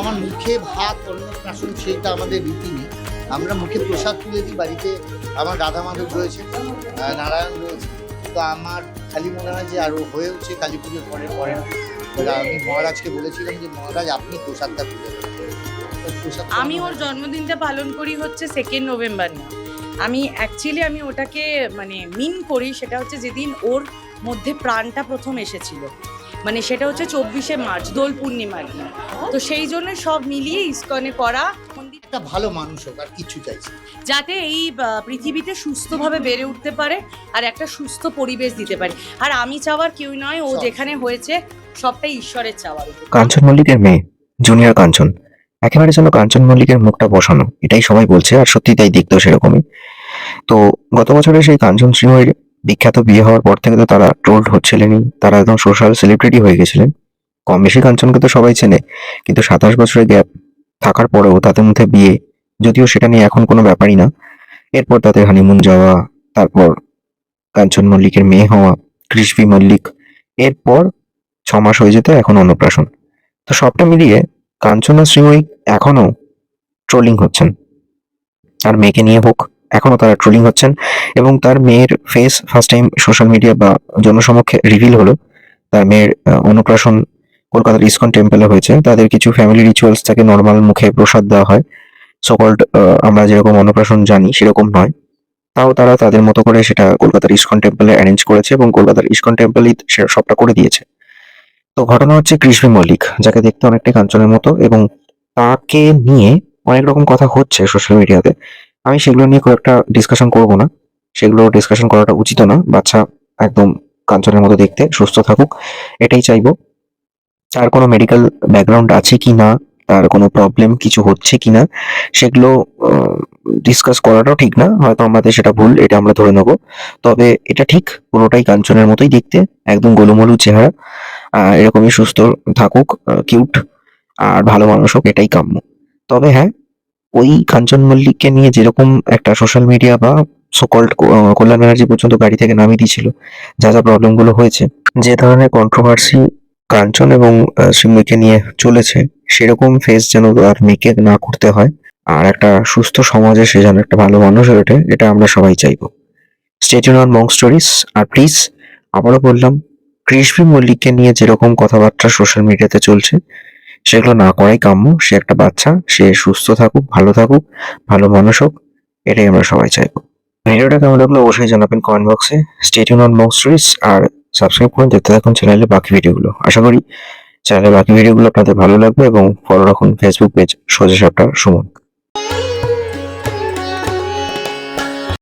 আমার মুখে ভাত অন্নপ্রাশন সেটা আমাদের রীতি নেই আমরা মুখে প্রসাদ তুলে দিই বাড়িতে। আমার রাধা মাধব রয়েছে নারায়ণ রয়েছে। তো আমার খালি মনে হয় যে আরও হয়েওছে কালী পুজোর পরে পরে। আমি মহারাজকে বলেছিলাম যে মহারাজ আপনি প্রসাদটা তুলে আমি ওর জন্মদিনটা পালন করি হচ্ছে সেকেন্ড নভেম্বর না আমি অ্যাকচুয়ালি আমি ওটাকে মানে মিন করি সেটা হচ্ছে যেদিন ওর মধ্যে প্রাণটা প্রথম এসেছিল। মানে সেটা হচ্ছে চব্বিশে মার্চ দোল পূর্ণিমার দিন। তো সেই জন্য সব মিলিয়ে ইস্কনে করা একটা ভালো মানুষ হোক আর কিছু চাইছি যাতে এই পৃথিবীতে সুস্থভাবে বেড়ে উঠতে পারে আর একটা সুস্থ পরিবেশ দিতে পারে। আর আমি চাওয়ার কেউ নয় ও যেখানে হয়েছে সবটাই ঈশ্বরের চাওয়ার কাঞ্চন মল্লিকের মেয়ে জুনিয়র কাঞ্চন। একেবারে যেন কাঞ্চন মল্লিকের মুখটা বসানো এটাই সবাই বলছে আর সত্যি তাই দেখতেও সেরকমই। তো গত বছরে সেই কাঞ্চন সিংহের বিখ্যাত বিয়ে হওয়ার পর থেকে তো তারা ট্রোলড হচ্ছিলেনই। তারা একদম সোশ্যাল সেলিব্রিটি হয়ে গেছিলেন। কম বেশি কাঞ্চনকে তো সবাই চেনে, কিন্তু সাতাশ বছরের গ্যাপ থাকার পরেও তাদের মধ্যে বিয়ে, যদিও সেটা নিয়ে এখন কোনো ব্যাপারই না। এরপর তাদের হানিমুন যাওয়া, তারপর কাঞ্চন মল্লিকের মেয়ে হওয়া, কৃষ্ণী মল্লিক, এরপর ছ মাস হয়ে যেত এখন অন্নপ্রাশন। তো সবটা মিলিয়ে কাঞ্চন কাঞ্চনা শ্রীময়ী এখনও ট্রোলিং হচ্ছেন। আর মেয়েকে নিয়ে হোক এখনও তারা ট্রোলিং হচ্ছেন এবং তার মেয়ের face first time social media বা জনসমক্ষে রিভিল হলো। তার মেয়ের আহ, অন্নপ্রাশন কলকাতার ইসকন টেম্পলে হয়েছে। তাদের কিছু ফ্যামিলি রিচুয়ালস তাকে নর্মাল মুখে প্রসাদ দেওয়া হয়। সকল্ড আমরা যেরকম অন্নপ্রাশন জানি সেরকম নয়। তাও তারা তাদের মতো করে সেটা কলকাতার ইসকন টেম্পলে অ্যারেঞ্জ করেছে এবং কলকাতার ইসকন টেম্পলই সেটা সবটা করে দিয়েছে। তো ঘটনা হচ্ছে কৃষ্ণ মল্লিক যাকে দেখতে অনেকটাই কাঞ্চনের মতো এবং তাকে নিয়ে অনেক রকম কথা হচ্ছে সোশ্যাল মিডিয়াতে আমি সেগুলো নিয়ে খুব একটা ডিসকাশন করব না। সেগুলো ডিসকাশন করাটা উচিত না। বাচ্চা একদম কাঞ্চনের মতো দেখতে, সুস্থ থাকুক, এটাই চাইব। তার কোনো মেডিকেল ব্যাকগ্রাউন্ড আছে কি না? তার কোনো প্রবলেম কিছু হচ্ছে কি না? সেগুলো ডিসকাস করাটাও ঠিক না। হয়তো আমাদের সেটা ভুল, এটা আমরা ধরে নেব। তবে এটা ঠিক, পুরোটাই কাঞ্চনের মতোই দেখতে। একদম গোলুমলু চেহারা। এরকমই সুস্থ থাকুক কিউট আর ভালো মানুষ হোক, এটাই কাম্য। তবে হ্যাঁ ওই কাঞ্চন মল্লিককে নিয়ে যেরকম একটা সোশ্যাল মিডিয়া বা সকল্ড কল্যাণ ব্যানার্জি পর্যন্ত গাড়ি থেকে নামিয়ে দিয়েছিল যা যা প্রবলেমগুলো হয়েছে যে ধরনের কন্ট্রোভার্সি কাঞ্চন এবং আহ, নিয়ে চলেছে সেরকম ফেস যেন আর মেয়েকে না করতে হয় আর একটা সুস্থ সমাজে সে যেন একটা ভালো মানুষ হয়ে ওঠে এটা আমরা সবাই চাইব। স্টেটিউন অন মং স্টোরিজ আর প্লিজ আবারও বললাম কৃষ্ণী মল্লিককে নিয়ে যেরকম কথাবার্তা সোশ্যাল মিডিয়াতে চলছে সেগুলো না করাই কাম্য। সে একটা বাচ্চা, সে সুস্থ থাকুক, ভালো থাকুক, ভালো মানুষ হোক, এটাই আমরা সবাই চাইব। ভিডিওটা কেমন লাগল অবশ্যই জানাবেন কমেন্ট বক্সে স্টেটিউন অন স্টোরিজ আর সাবস্ক্রাইব করুন, দেখতে থাকুন চ্যানেলের বাকি ভিডিওগুলো। আশা করি চ্যানেলের বাকি ভিডিওগুলো আপনাদের ভালো লাগবে এবং ফলো রাখুন ফেসবুক পেজ সোজা সাপটা সুমন।